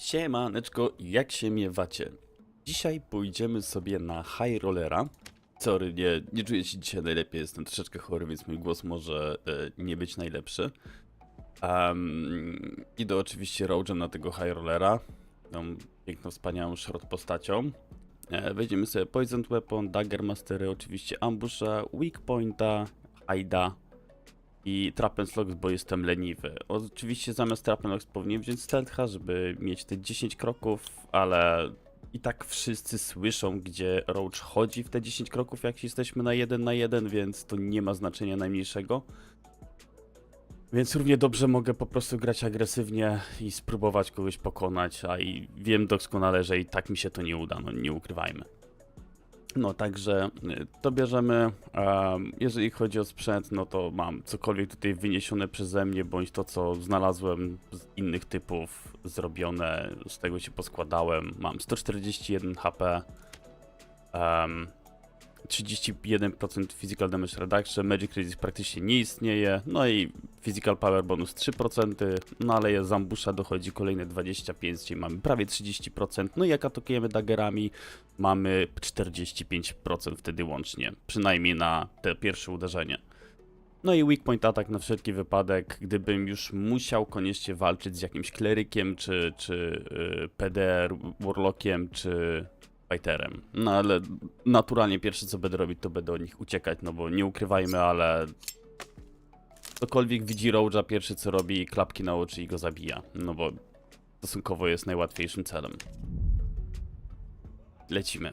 Siemaneczko, jak się miewacie? Dzisiaj pójdziemy sobie na High Rollera. Sorry, nie, nie czuję się dzisiaj najlepiej, jestem troszeczkę chory, więc mój głos może e, nie być najlepszy. Um, idę oczywiście roadżem na tego High Rollera, tą piękną, wspaniałą short postacią. E, weźmiemy sobie Poison Weapon, Dagger Mastery, oczywiście Ambusha, Weak Pointa, Haida i Trap and Locks, bo jestem leniwy. Oczywiście zamiast Trap and Locks powinien wziąć Stealth'a, żeby mieć te 10 kroków, ale i tak wszyscy słyszą, gdzie Roach chodzi w te 10 kroków, jak jesteśmy na 1 na 1, więc to nie ma znaczenia najmniejszego. Więc równie dobrze mogę po prostu grać agresywnie i spróbować kogoś pokonać, a i wiem doskonale, że i tak mi się to nie uda, no nie ukrywajmy. No także y, to bierzemy. Em, jeżeli chodzi o sprzęt, no to mam cokolwiek tutaj wyniesione przeze mnie, bądź to co znalazłem z innych typów zrobione, z tego się poskładałem. Mam 141 HP. 31% Physical Damage Reduction, Magic Resist praktycznie nie istnieje, no i Physical Power bonus 3%, no ale z ambusza dochodzi kolejne 25, czyli mamy prawie 30%, no i jak atakujemy daggerami, mamy 45% wtedy łącznie, przynajmniej na te pierwsze uderzenie. No i weak point atak na wszelki wypadek, gdybym już musiał koniecznie walczyć z jakimś klerykiem, czy, czy y, PDR, warlockiem, czy fighterem. No ale naturalnie pierwsze co będę robić, to będę od nich uciekać, no bo nie ukrywajmy, ale ktokolwiek widzi Roja, pierwszy co robi, klapki na oczy i go zabija, no bo stosunkowo jest najłatwiejszym celem. Lecimy.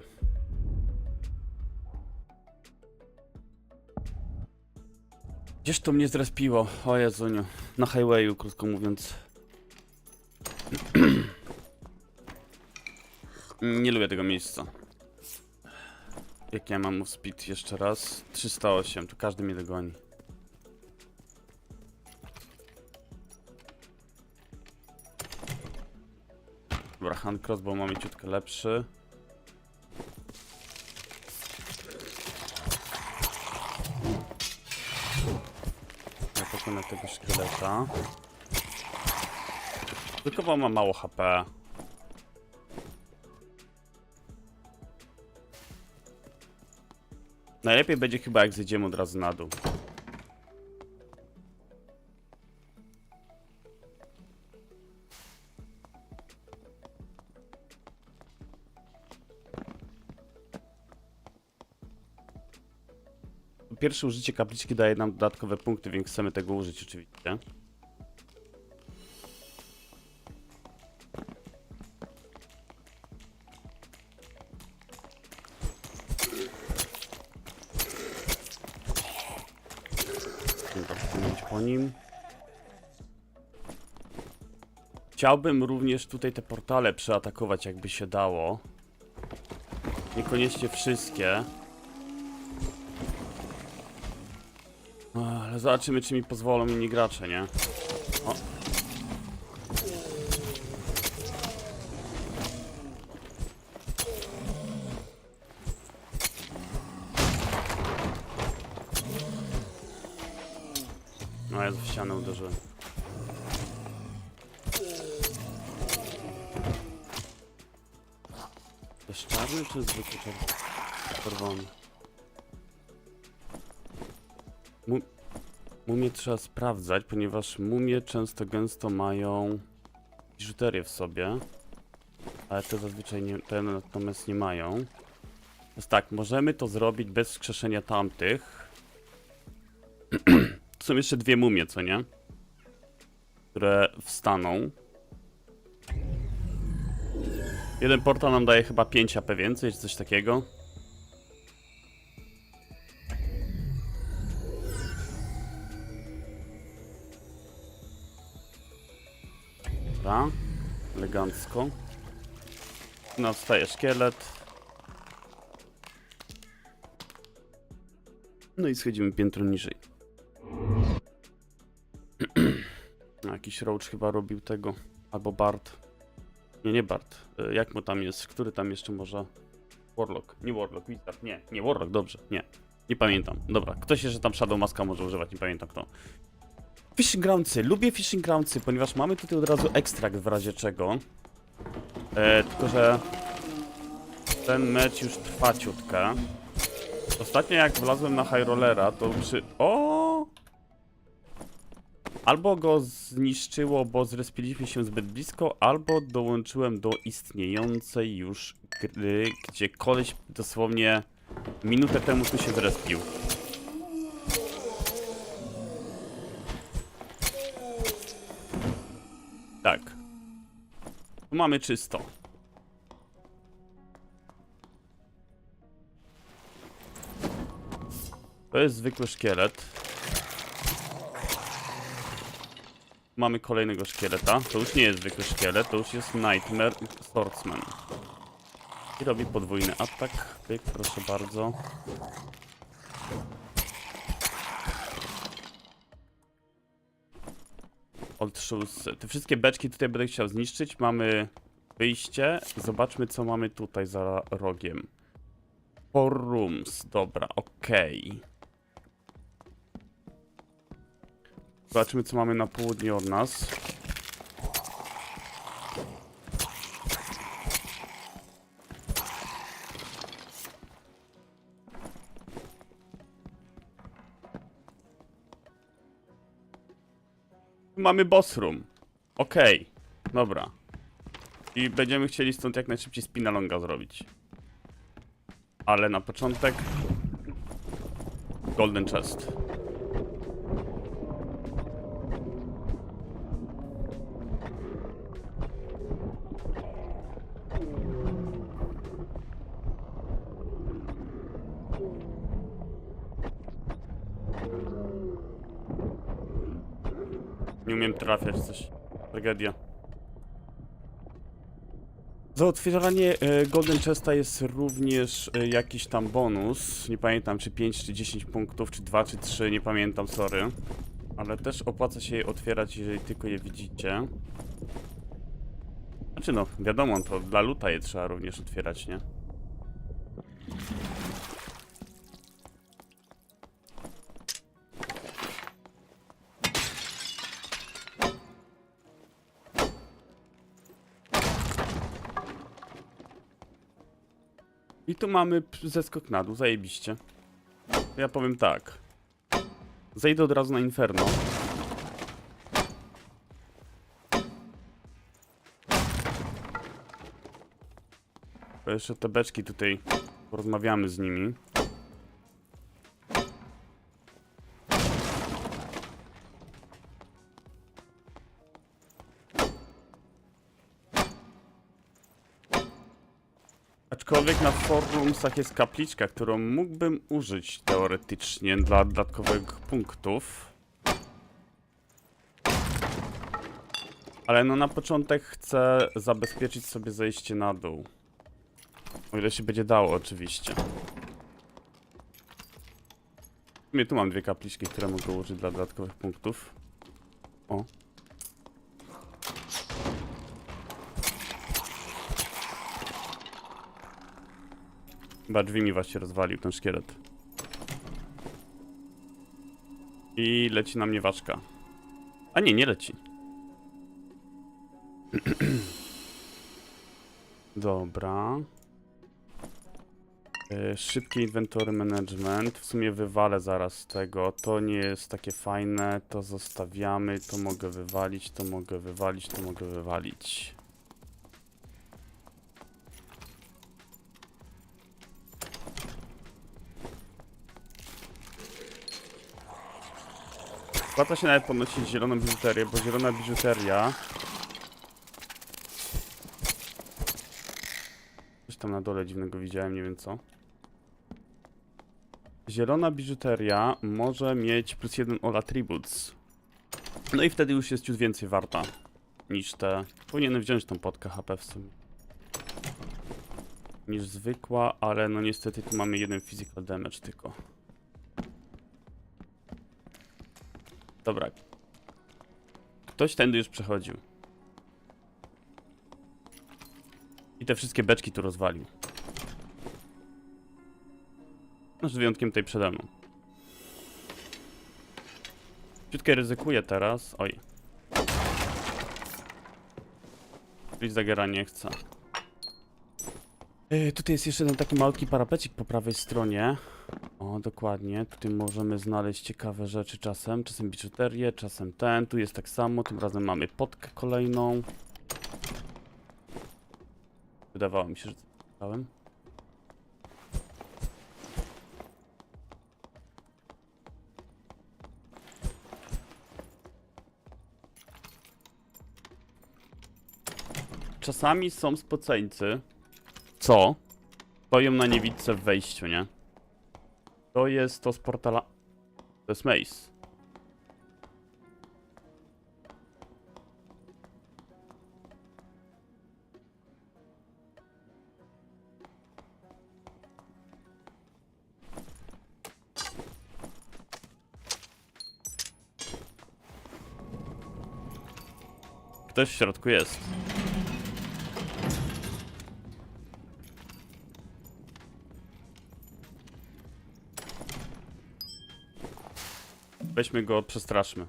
Gdzież to mnie zrespiło? O Jezuniu. Na highwayu, krótko mówiąc. Nie lubię tego miejsca. Jak ja mam move speed jeszcze raz? 308, to każdy mnie dogoni. Dobra, hand crossbow mamy ciutkę lepszy. Ja pokonę tego szkieleta. Tylko ma mało HP. Najlepiej będzie chyba jak zejdziemy od razu na dół. Pierwsze użycie kapliczki daje nam dodatkowe punkty, więc chcemy tego użyć oczywiście. Chciałbym również tutaj te portale przeatakować, jakby się dało. Niekoniecznie wszystkie. Ale zobaczymy, czy mi pozwolą inni gracze, nie? Trzeba sprawdzać, ponieważ mumie często gęsto mają biżuterię w sobie. Ale te zazwyczaj nie, te natomiast nie mają. Więc tak, możemy to zrobić bez wskrzeszenia tamtych. Tu są jeszcze dwie mumie, co nie? Które wstaną. Jeden portal nam daje chyba 5 AP więcej, czy coś takiego. Dobra, elegancko. No, szkielet. No i schodzimy piętro niżej. Jakiś Roach chyba robił tego. Albo Bart. Nie, nie Bart. E, Jak mu tam jest? Który tam jeszcze może? Warlock. Nie Warlock, Wizard. Nie, nie Warlock, dobrze. Nie. Nie pamiętam. Dobra, ktoś jeszcze tam Shadow Maska może używać, nie pamiętam kto. Fishing Groundsy. Lubię Fishing Groundsy, ponieważ mamy tutaj od razu ekstrakt w razie czego. E, tylko, że ten mecz już trwa ciutkę. Ostatnio jak wlazłem na High Rollera, to przy... O! Albo go zniszczyło, bo zrespiliśmy się zbyt blisko, albo dołączyłem do istniejącej już gry, gdzie koleś dosłownie minutę temu tu się zrespił. Mamy czysto. To jest zwykły szkielet. Mamy kolejnego szkieleta. To już nie jest zwykły szkielet, to już jest Nightmare Swordsman. I robi podwójny atak. Pyk, proszę bardzo. Te wszystkie beczki tutaj będę chciał zniszczyć. Mamy wyjście. Zobaczmy, co mamy tutaj za rogiem. Four rooms. Dobra, okej. Zobaczmy, co mamy na południe od nas. Mamy boss room. Okej, dobra. I będziemy chcieli stąd jak najszybciej spinalonga zrobić. Ale na początek... Golden Chest. Trafiać coś. Tragedia. Za otwieranie e, Golden Chesta jest również e, jakiś tam bonus. Nie pamiętam czy 5 czy 10 punktów, czy 2 czy 3, nie pamiętam, sorry. Ale też opłaca się je otwierać, jeżeli tylko je widzicie. Znaczy no, wiadomo, to dla luta je trzeba również otwierać, nie? I tu mamy zeskok na dół, zajebiście. Ja powiem tak. Zejdę od razu na Inferno. Jeszcze te beczki tutaj porozmawiamy z nimi. Na forumsach jest kapliczka, którą mógłbym użyć teoretycznie dla dodatkowych punktów. Ale no na początek chcę zabezpieczyć sobie zejście na dół. O ile się będzie dało oczywiście. W sumie tu mam dwie kapliczki, które mogę użyć dla dodatkowych punktów. O. Chyba drzwi mi właśnie rozwalił ten szkielet. I leci na mnie ważka. A nie, nie leci. Dobra. E, Szybki inventory management. W sumie wywalę zaraz tego. To nie jest takie fajne. To zostawiamy. To mogę wywalić. To mogę wywalić. To mogę wywalić. Opłaca się nawet podnosić zieloną biżuterię, bo zielona biżuteria... Coś tam na dole dziwnego widziałem, nie wiem co. Zielona biżuteria może mieć plus jeden all attributes. No i wtedy już jest ciut więcej warta niż te... Powinienem wziąć tą podkę HP w sumie. Niż zwykła, ale no niestety tu mamy jeden physical damage tylko. Dobra. Ktoś tędy już przechodził. I te wszystkie beczki tu rozwalił. No, z wyjątkiem tej przede mną. Ciutkę ryzykuję teraz. Oj. Blitzdagera nie chcę. Yy, tutaj jest jeszcze jeden taki malutki parapecik po prawej stronie. O, dokładnie. Tutaj możemy znaleźć ciekawe rzeczy czasem. Czasem biżuterię, czasem ten. Tu jest tak samo. Tym razem mamy potkę kolejną. Wydawało mi się, że czytałem. Czasami są spoceńcy, co stoją na niewidce w wejściu, nie? To jest to z portala... To jest Maze. Ktoś w środku jest. Weźmy go, przestraszmy.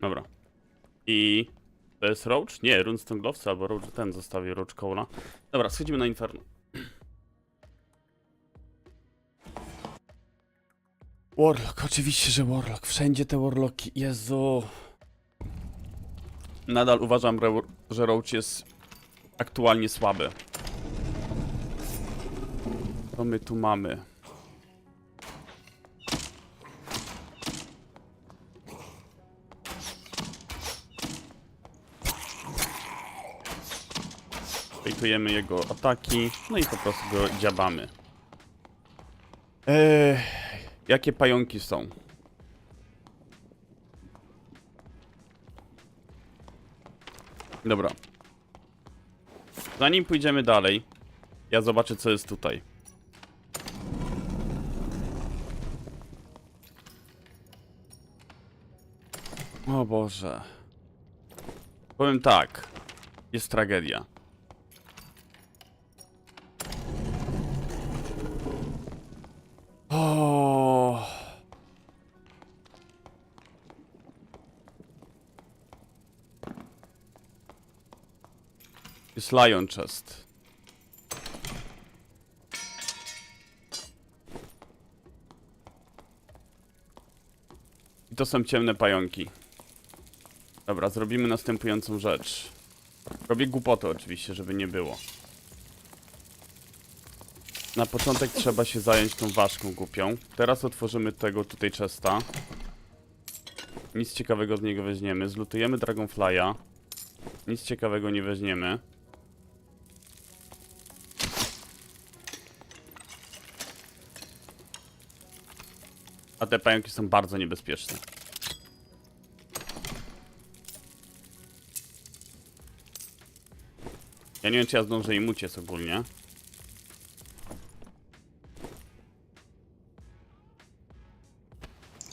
Dobra. I to jest Roach? Nie, Runestone Gloves albo Roach ten zostawił Roach Cola. Dobra, schodzimy na Inferno. Warlock, oczywiście, że Warlock. Wszędzie te Warlocki. Jezu. Nadal uważam, że Roach jest aktualnie słaby. Co my tu mamy? Fejtujemy jego ataki, no i po prostu go dziabamy. Eee, jakie pająki są? Dobra. Zanim pójdziemy dalej, ja zobaczę co jest tutaj. O Boże. Powiem tak. Jest tragedia. Jest Lion Chest. I to są ciemne pająki. Dobra, zrobimy następującą rzecz. Robię głupotę oczywiście, żeby nie było. Na początek trzeba się zająć tą ważką głupią. Teraz otworzymy tego tutaj chesta. Nic ciekawego z niego weźmiemy. Zlutujemy Dragonfly'a. Nic ciekawego nie weźmiemy. A te pająki są bardzo niebezpieczne. Ja nie wiem, czy ja zdążę im uciec ogólnie.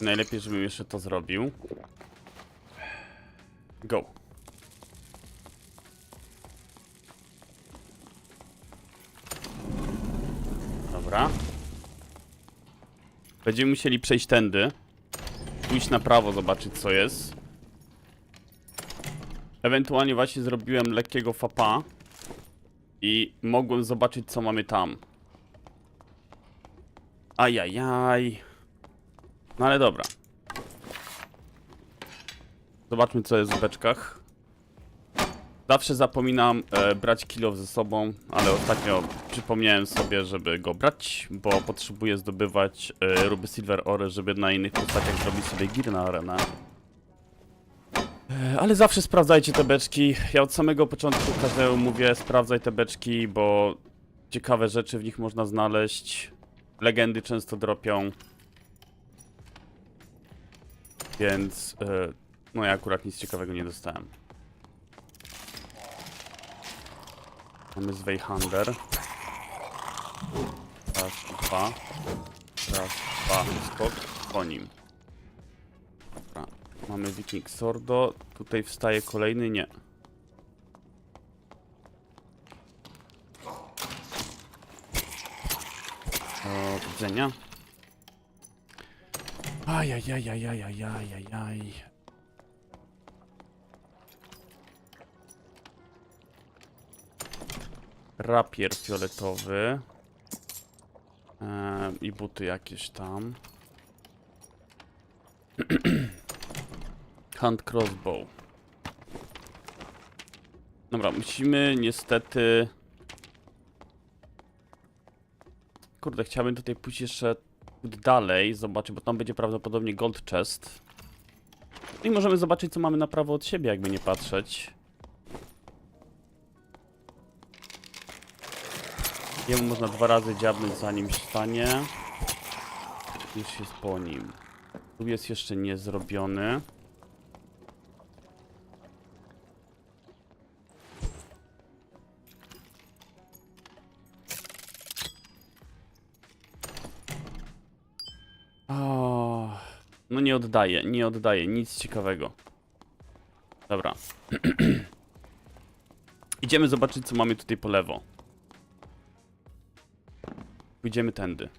Najlepiej, żebym jeszcze to zrobił. Go. Dobra. Będziemy musieli przejść tędy. Pójść na prawo, zobaczyć co jest. Ewentualnie właśnie zrobiłem lekkiego fapa. I mogłem zobaczyć co mamy tam. Ajajaj. No ale dobra. Zobaczmy co jest w beczkach. Zawsze zapominam e, brać kilo ze sobą, ale ostatnio przypomniałem sobie, żeby go brać, bo potrzebuję zdobywać e, ruby silver ore, żeby na innych postaciach zrobić sobie gear na arenę. E, ale zawsze sprawdzajcie te beczki. Ja od samego początku każdemu mówię, sprawdzaj te beczki, bo ciekawe rzeczy w nich można znaleźć. Legendy często dropią. Więc, e, no ja akurat nic ciekawego nie dostałem. Mamy Zweihander. Raz, dwa. Raz, dwa. Skok po nim. Dobra. Mamy Viking Sordo. Tutaj wstaje kolejny. Nie. Do widzenia. Ajajajajajajajajaj. Rapier fioletowy. I buty jakieś tam. Hand crossbow. Dobra, musimy niestety... Kurde, chciałbym tutaj pójść jeszcze dalej, zobaczyć, bo tam będzie prawdopodobnie gold chest. I możemy zobaczyć, co mamy na prawo od siebie, jakby nie patrzeć. Jemu można dwa razy dziabnąć zanim stanie. Już jest po nim. Tu jest jeszcze niezrobiony. O, no nie oddaję, nie oddaję, nic ciekawego. Dobra. Idziemy zobaczyć, co mamy tutaj po lewo. Pójdziemy tędy.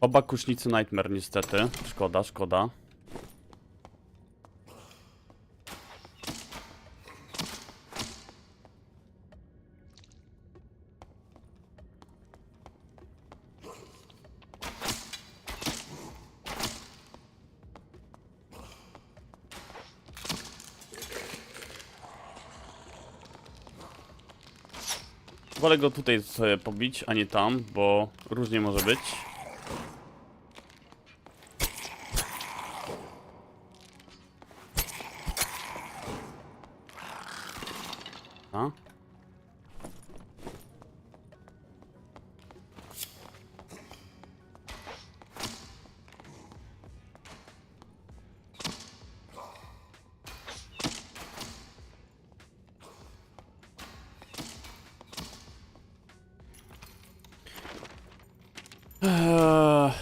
Oba kusznicy Nightmare niestety. Szkoda, szkoda. Wolę go tutaj sobie pobić, a nie tam, bo różnie może być. Eee.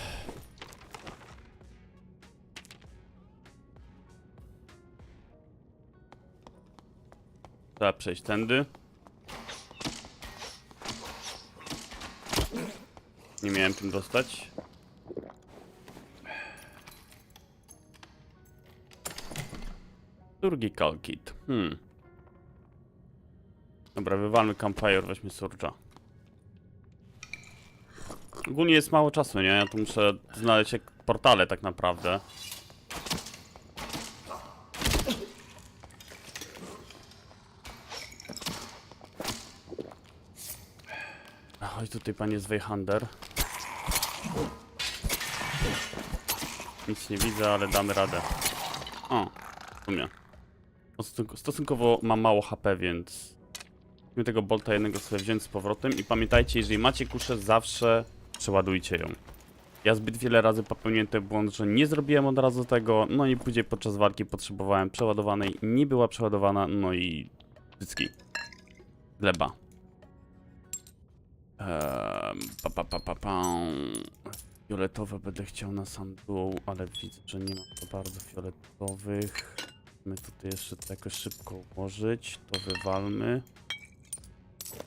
Trzeba przejść tędy. Nie miałem tym dostać. Surgical kit. Hmm. Dobra, wywalmy Campfire, weźmy Surge'a. Ogólnie jest mało czasu, nie? Ja tu muszę znaleźć jak portale tak naprawdę. Chodź tutaj panie Zweihander. Nic nie widzę, ale damy radę. O, w sumie. Stosunkowo- Stosunkowo mam mało HP, więc Musimy tego bolta jednego sobie wziąć z powrotem i pamiętajcie, jeżeli macie kuszę, zawsze przeładujcie ją. Ja zbyt wiele razy popełniłem ten błąd, że nie zrobiłem od razu tego, no i później podczas walki potrzebowałem przeładowanej, nie była przeładowana, no i cycki. Gleba. Ehm, pa, pa, pa, pa, pa. Fioletowe będę chciał na sam dół, ale widzę, że nie ma to bardzo fioletowych. My tutaj jeszcze to jakoś szybko ułożyć, to wywalmy.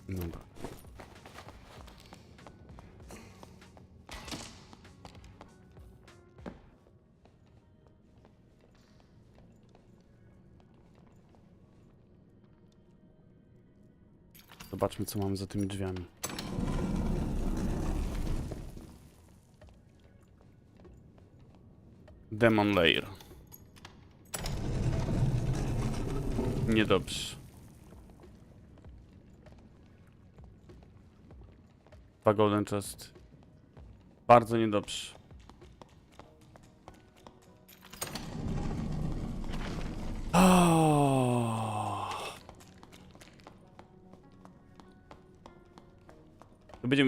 Dobra. Zobaczmy, co mamy za tymi drzwiami. Demon Lair. Niedobrze. Dwa Golden Chest. Bardzo niedobrze.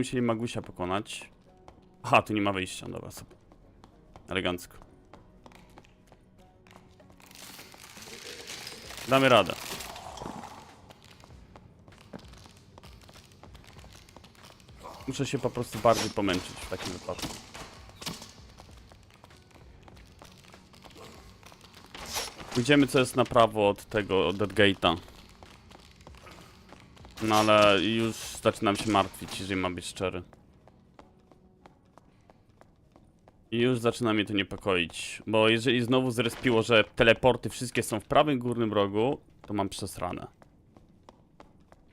Musieli Magusia pokonać. Aha, tu nie ma wyjścia, dobra, super. Elegancko. Damy radę. Muszę się po prostu bardziej pomęczyć w takim wypadku. Pójdziemy co jest na prawo od tego, od Dead Gate'a. No ale już zaczynam się martwić, jeżeli mam być szczery. I już zaczyna mnie to niepokoić, bo jeżeli znowu zrespiło, że teleporty wszystkie są w prawym górnym rogu, to mam przesrane.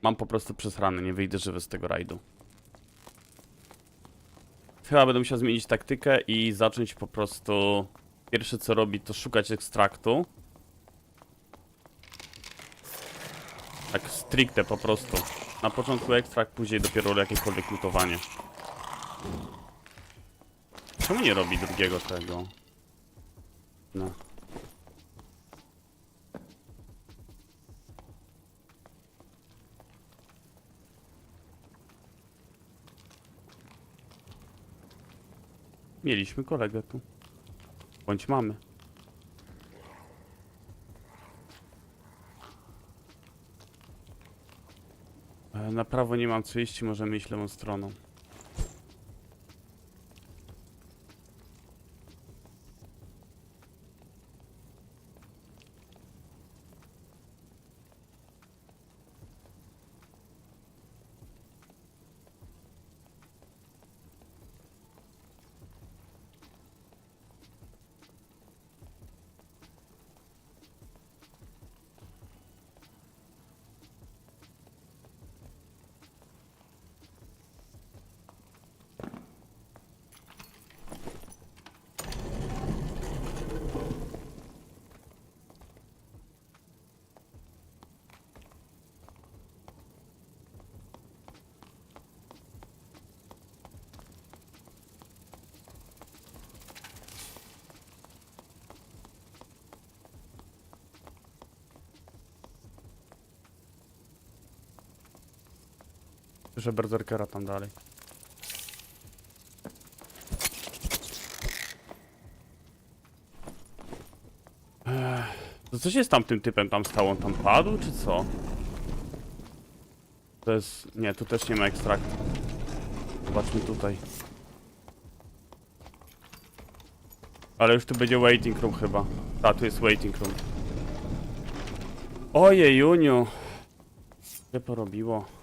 Mam po prostu przesrane, nie wyjdę żywy z tego rajdu. Chyba będę musiał zmienić taktykę i zacząć po prostu... Pierwsze co robi to szukać ekstraktu. Tak stricte po prostu. Na początku ekstrakt, później dopiero jakiekolwiek lutowanie. Czemu nie robi drugiego tego? No. Mieliśmy kolegę tu. Bądź mamy. Na prawo nie mam co iść, możemy iść lewą stroną. Słyszę berserkera tam dalej. To co się z tamtym typem tam stało? On tam padł, czy co? To jest... Nie, tu też nie ma ekstraktu. Zobaczmy tutaj. Ale już tu będzie waiting room chyba. A, tu jest waiting room. Ojej, Juniu. Co porobiło?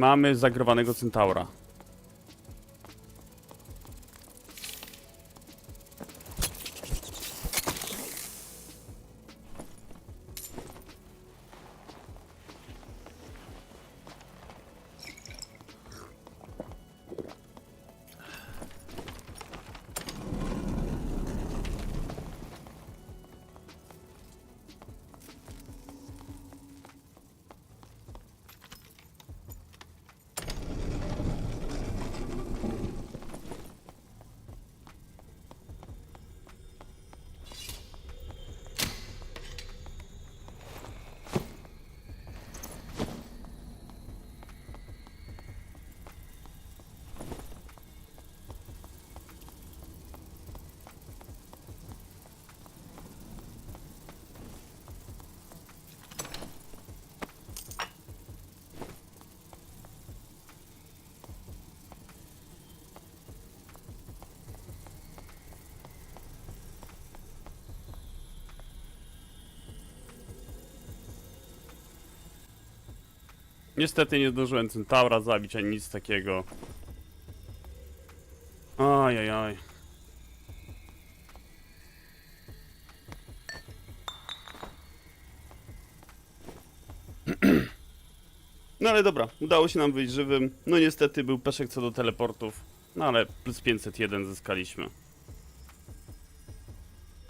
Mamy zagrowanego centaura. Niestety nie zdążyłem centaura zabić ani nic takiego. Ajajaj. No ale dobra, udało się nam wyjść żywym. No niestety był peszek co do teleportów. No ale plus 501 zyskaliśmy.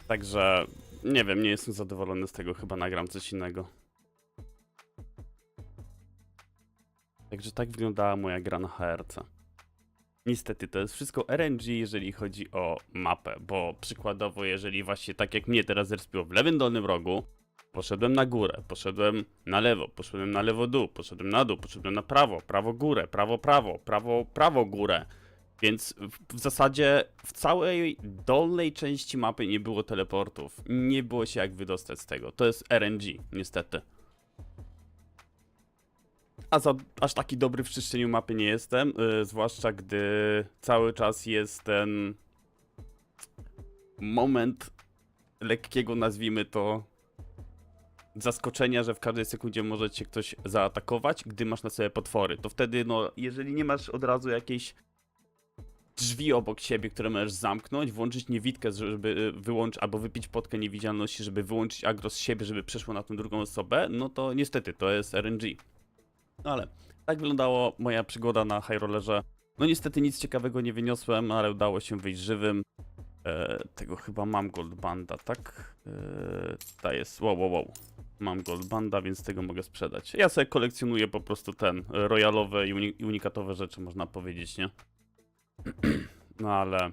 Także nie wiem, nie jestem zadowolony z tego, chyba nagram coś innego. Także tak wyglądała moja gra na HRC. Niestety to jest wszystko RNG, jeżeli chodzi o mapę, bo przykładowo, jeżeli właśnie tak jak mnie teraz zrespiło w lewym dolnym rogu, poszedłem na górę, poszedłem na lewo, poszedłem na lewo dół, poszedłem na dół, poszedłem na prawo, prawo górę, prawo prawo, prawo prawo górę. Więc w, w zasadzie w całej dolnej części mapy nie było teleportów. Nie było się jak wydostać z tego. To jest RNG, niestety. A za, aż taki dobry w czyszczeniu mapy nie jestem, y, zwłaszcza gdy cały czas jest ten moment lekkiego, nazwijmy to, zaskoczenia, że w każdej sekundzie może cię ktoś zaatakować, gdy masz na sobie potwory. To wtedy, no, jeżeli nie masz od razu jakiejś drzwi obok siebie, które możesz zamknąć, włączyć niewidkę, żeby y, wyłączyć, albo wypić potkę niewidzialności, żeby wyłączyć agro z siebie, żeby przeszło na tą drugą osobę, no to niestety to jest RNG. Ale tak wyglądała moja przygoda na High Rollerze. No niestety nic ciekawego nie wyniosłem, ale udało się wyjść żywym. E, tego chyba mam Gold Banda, tak? E, ta jest, wow, wow, wow. Mam Gold Banda, więc tego mogę sprzedać. Ja sobie kolekcjonuję po prostu ten, royalowe i uni- unikatowe rzeczy, można powiedzieć, nie? No ale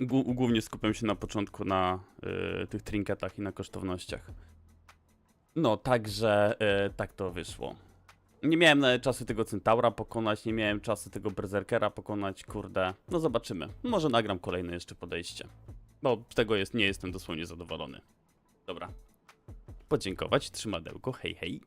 głó- głównie skupiam się na początku na y, tych trinketach i na kosztownościach. No, także y, tak to wyszło. Nie miałem czasu tego centaura pokonać, nie miałem czasu tego berserkera pokonać, kurde. No zobaczymy. Może nagram kolejne jeszcze podejście. Bo z tego jest, nie jestem dosłownie zadowolony. Dobra. Podziękować, trzymadełko, hej hej.